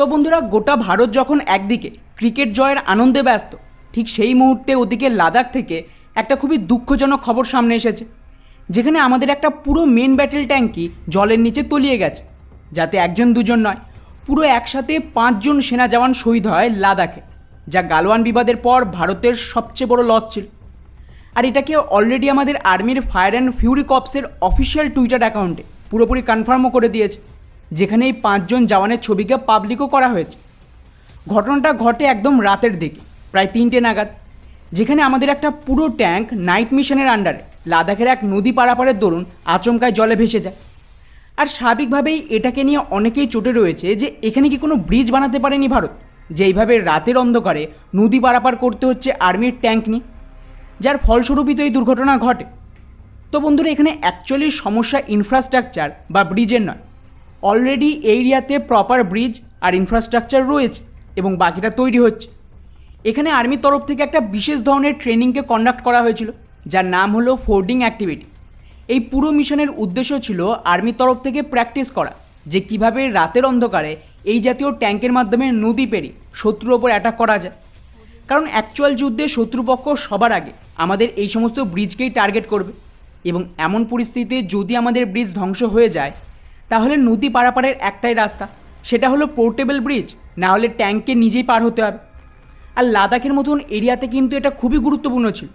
তো বন্ধুরা, গোটা ভারত যখন একদিকে ক্রিকেট জয়ের আনন্দে ব্যস্ত, ঠিক সেই মুহূর্তে ওদিকে লাদাখ থেকে একটা খুবই দুঃখজনক খবর সামনে এসেছে, যেখানে আমাদের একটা পুরো মেন ব্যাটেল ট্যাঙ্কি জলের নিচে তলিয়ে গেছে, যাতে একজন দুজন নয়, পুরো একসাথে পাঁচজন সেনা জওয়ান শহীদ হয় লাদাখে, যা গালওয়ান বিবাদের পর ভারতের সবচেয়ে বড় লস ছিল। আর এটাকে অলরেডি আমাদের আর্মির ফায়ার অ্যান্ড ফিউরি কপসের অফিসিয়াল টুইটার অ্যাকাউন্টে পুরোপুরি কনফার্মও করে দিয়েছে। যেখানে এই পাঁচজন জওয়ানের ছবিকে পাবলিকও করা হয়েছে। ঘটনাটা ঘটে একদম রাতের দিকে, প্রায় তিনটে নাগাদ, যেখানে আমাদের একটা পুরো ট্যাঙ্ক নাইট মিশনের আন্ডারে লাদাখের এক নদী পারাপারের দরুন আচমকায় জলে ভেসে যায়। আর স্বাভাবিকভাবেই এটাকে নিয়ে অনেকেই চটে রয়েছে যে এখানে কি কোনো ব্রিজ বানাতে পারেনি ভারত, যে এইভাবে রাতের অন্ধকারে নদী পারাপার করতে হচ্ছে আর্মির ট্যাঙ্ক নিয়ে। যার ফলস্বরূপই তো এই দুর্ঘটনা ঘটে। তো বন্ধুরা, এখানে অ্যাকচুয়ালি সমস্যা ইনফ্রাস্ট্রাকচার বা ব্রিজের নয়। অলরেডি এরিয়াতে প্রপার ব্রিজ আর ইনফ্রাস্ট্রাকচার রয়েছে এবং বাকিটা তৈরি হচ্ছে। এখানে আর্মির তরফ থেকে একটা বিশেষ ধরনের ট্রেনিংকে কন্ডাক্ট করা হয়েছিল, যার নাম হলো ফোর্ডিং অ্যাক্টিভিটি এই পুরো মিশনের উদ্দেশ্য ছিল আর্মির তরফ থেকে প্র্যাকটিস করা, যে কীভাবে রাতের অন্ধকারে এই জাতীয় ট্যাঙ্কের মাধ্যমে নদী পেরিয়ে শত্রুর ওপর অ্যাটাক করা যায়। কারণ অ্যাকচুয়াল যুদ্ধে শত্রুপক্ষ সবার আগে আমাদের এই সমস্ত ব্রিজকেই টার্গেট করবে এবং এমন পরিস্থিতিতে যদি আমাদের ব্রিজ ধ্বংস হয়ে যায় তাহলে নদী পারাপারের একটাই রাস্তা, সেটা হলো পোর্টেবল ব্রিজ, না হলে ট্যাঙ্ককে নিজেই পার হতে হবে। আর লাদাখের মতন এরিয়াতে কিন্তু এটা খুবই গুরুত্বপূর্ণ ছিল।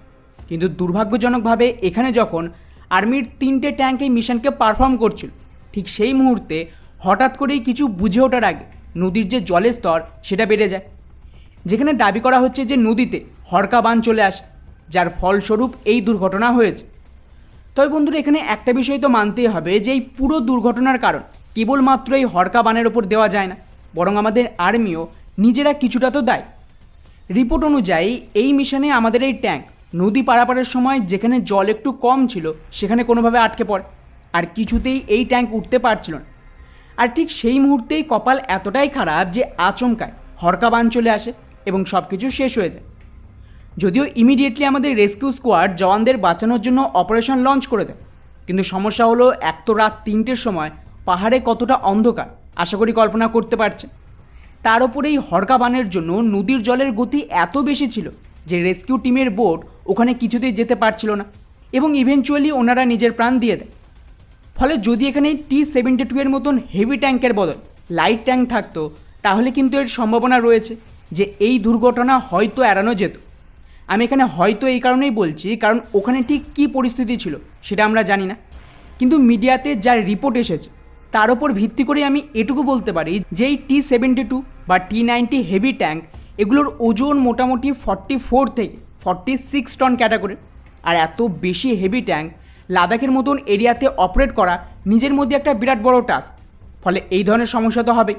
কিন্তু দুর্ভাগ্যজনকভাবে এখানে যখন আর্মির তিনটে ট্যাঙ্ক এই মিশনকে পারফর্ম করছিল, ঠিক সেই মুহূর্তে হঠাৎ করেই কিছু বুঝে ওঠার আগে নদীর যে জলের স্তর, সেটা বেড়ে যায়। যেখানে দাবি করা হচ্ছে যে নদীতে হরকা বান চলে আসে, যার ফলস্বরূপ এই দুর্ঘটনা হয়েছে। তবে বন্ধুরা, এখানে একটা বিষয় তো মানতেই হবে যে এই পুরো দুর্ঘটনার কারণ। কেবলমাত্র এই হরকা বানের ওপর দেওয়া যায় না, বরং আমাদের আর্মিও নিজেরা কিছুটা তো দায়। রিপোর্ট অনুযায়ী, এই মিশনে আমাদের এই ট্যাঙ্ক নদী পারাপারের সময় যেখানে জল একটু কম ছিল, সেখানে কোনোভাবে আটকে পড়ে। আর কিছুতেই এই ট্যাঙ্ক উঠতে পারছিল না। আর ঠিক সেই মুহূর্তেই কপাল এতটাই খারাপ যে আচমকায় হরকা বান চলে আসে এবং সব কিছু শেষ হয়ে যায়। যদিও ইমিডিয়েটলি আমাদের রেস্কিউ স্কোয়াড জওয়ানদের বাঁচানোর জন্য অপারেশন লঞ্চ করে দেয়। কিন্তু সমস্যা হলো, এক তো রাত তিনটের সময় পাহাড়ে কতটা অন্ধকার, আশা করি কল্পনা করতে পারছে তার উপরে এই হরকা বানের জন্য নদীর জলের গতি এত বেশি ছিল যে রেস্কিউ টিমের বোট ওখানে কিছুতেই যেতে পারছিল না এবং ইভেনচুয়ালি ওনারা নিজের প্রাণ দিয়ে দেয়। ফলে যদি এখানে টি সেভেন্টি টু এর মতন হেভি ট্যাঙ্কের বদল লাইট ট্যাঙ্ক থাকতো, তাহলে কিন্তু এর সম্ভাবনা রয়েছে যে এই দুর্ঘটনা হয়তো এড়ানো যেত। আমি এখানে হয়তো এই কারণেই বলছি, কারণ ওখানে ঠিক কী পরিস্থিতি ছিল সেটা আমরা জানি না। কিন্তু মিডিয়াতে যার রিপোর্ট এসেছে, তার ওপর ভিত্তি করে আমি এটুকু বলতে পারি যে এই টি সেভেন্টি টু বা টি নাইনটি হেভি ট্যাঙ্ক এগুলোর ওজন মোটামুটি ফর্টি ফোর থেকে ফর্টি সিক্স টন ক্যাটাগরি আর এত বেশি হেভি ট্যাঙ্ক লাদাখের মতন এরিয়াতে অপারেট করা নিজের মধ্যে একটা বিরাট বড় টাস্ক ফলে এই ধরনের সমস্যা তো হবে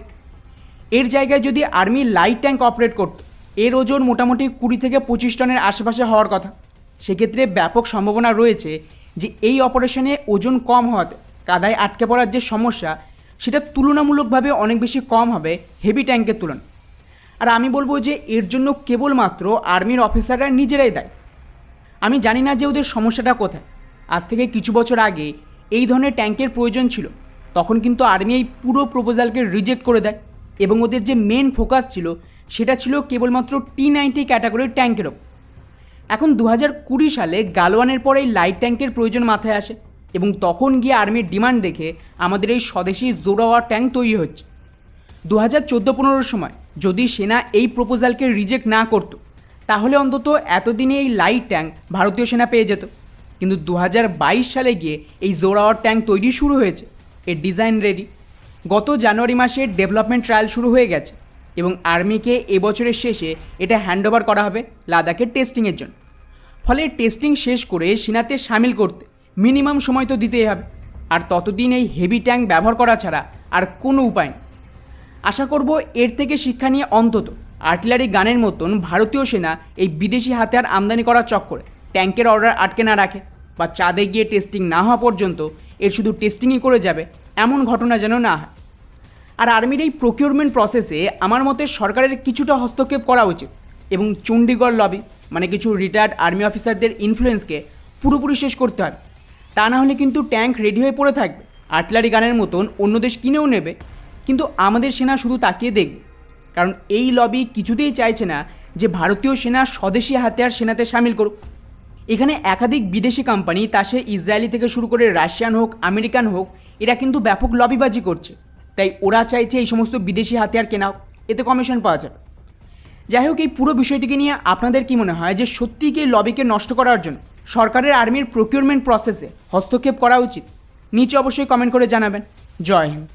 এর জায়গায় যদি আর্মি লাইট ট্যাঙ্ক অপারেট করত এর ওজন মোটামুটি কুড়ি থেকে পঁচিশ টনের আশেপাশে হওয়ার কথা। সেক্ষেত্রে ব্যাপক সম্ভাবনা রয়েছে যে এই অপারেশনে ওজন কম হওয়াতে কাদায় আটকে পড়ার যে সমস্যা, সেটা তুলনামূলকভাবে অনেক বেশি কম হবে হেভি ট্যাঙ্কের তুলনায়। আর আমি বলব যে এর জন্য কেবলমাত্র আর্মির অফিসাররা নিজেরাই দায়ী। আমি জানি না যে ওদের সমস্যাটা কোথায়। আজ থেকে কিছু বছর আগে এই ধরনের ট্যাঙ্কের প্রয়োজন ছিল। তখন কিন্তু আর্মি এই পুরো প্রপোজালকে রিজেক্ট করে দেয় এবং ওদের যে মেন ফোকাস ছিল সেটা ছিল কেবলমাত্র টি নাইনটি ক্যাটাগরির ট্যাঙ্কেরও এখন দু হাজার কুড়ি সালে গালওয়ানের পর এই লাইট ট্যাঙ্কের প্রয়োজন মাথায় আসে এবং তখন গিয়ে আর্মির ডিমান্ড দেখে আমাদের এই স্বদেশি জোরাওয়ার ট্যাঙ্ক তৈরি হচ্ছে। দু হাজার চোদ্দ পনেরোর সময় যদি সেনা এই প্রপোজালকে রিজেক্ট না করত, তাহলে অন্তত এতদিনে এই লাইট ট্যাঙ্ক ভারতীয় সেনা পেয়ে যেত। কিন্তু দু হাজার বাইশ সালে গিয়ে এই জোরাওয়ার ট্যাঙ্ক তৈরি শুরু হয়েছে। এর ডিজাইন রেডি। গত জানুয়ারি মাসে ডেভেলপমেন্ট ট্রায়াল শুরু হয়ে গেছে। এবং আর্মিকে এবছরের শেষে এটা হ্যান্ডওভার করা হবে লাদাখের টেস্টিংয়ের জন্য। ফলে টেস্টিং শেষ করে সেনাতে সামিল করতে মিনিমাম সময় তো দিতেই হবে। আর ততদিন এই হেভি ট্যাঙ্ক ব্যবহার করা ছাড়া আর কোনো উপায় নেই। আশা করব এর থেকে শিক্ষা নিয়ে অন্তত আর্টিলারি গানের মতন ভারতীয় সেনা এই বিদেশি হাতিয়ার আমদানি করার চক্করে ট্যাঙ্কের অর্ডার আটকে না রাখে বা চাঁদে গিয়ে টেস্টিং না হওয়া পর্যন্ত এর শুধু টেস্টিংই করে যাবে, এমন ঘটনা যেন না হয়। আর আর্মির এই প্রকিউরমেন্ট প্রসেসে আমার মতে সরকারের কিছুটা হস্তক্ষেপ করা উচিত। এবং চণ্ডীগড় লবি মানে কিছু রিটায়ার্ড আর্মি অফিসারদের ইনফ্লুয়েন্সকে পুরোপুরি শেষ করতে হবে। তা না হলে কিন্তু ট্যাঙ্ক রেডি হয়ে পড়ে থাকবে আর্টিলারি গানের মতন অন্য দেশ কিনেও নেবে। কিন্তু আমাদের সেনা শুধু তাকিয়ে দেখবে। কারণ এই লবি কিছুতেই চাইছে না যে ভারতীয় সেনা স্বদেশি হাতিয়ার সেনাতে সামিল করুক। এখানে একাধিক বিদেশি কোম্পানি তা সে ইসরায়েলি থেকে শুরু করে রাশিয়ান হোক, আমেরিকান হোক, এরা কিন্তু ব্যাপক লবিবাজি করছে। তাই ওরা চাইছে এই সমস্ত বিদেশি হাতিয়ার কেনা, এতে কমিশন পাওয়া যাবে। যাই হোক, এই পুরো বিষয়টিকে নিয়ে আপনাদের কি মনে হয় যে সত্যিই কি লবিকে নষ্ট করার জন্য সরকারের আর্মির প্রকিউরমেন্ট প্রসেসে হস্তক্ষেপ করা উচিত? নিচে অবশ্যই কমেন্ট করে জানাবেন। জয় হিন্দ।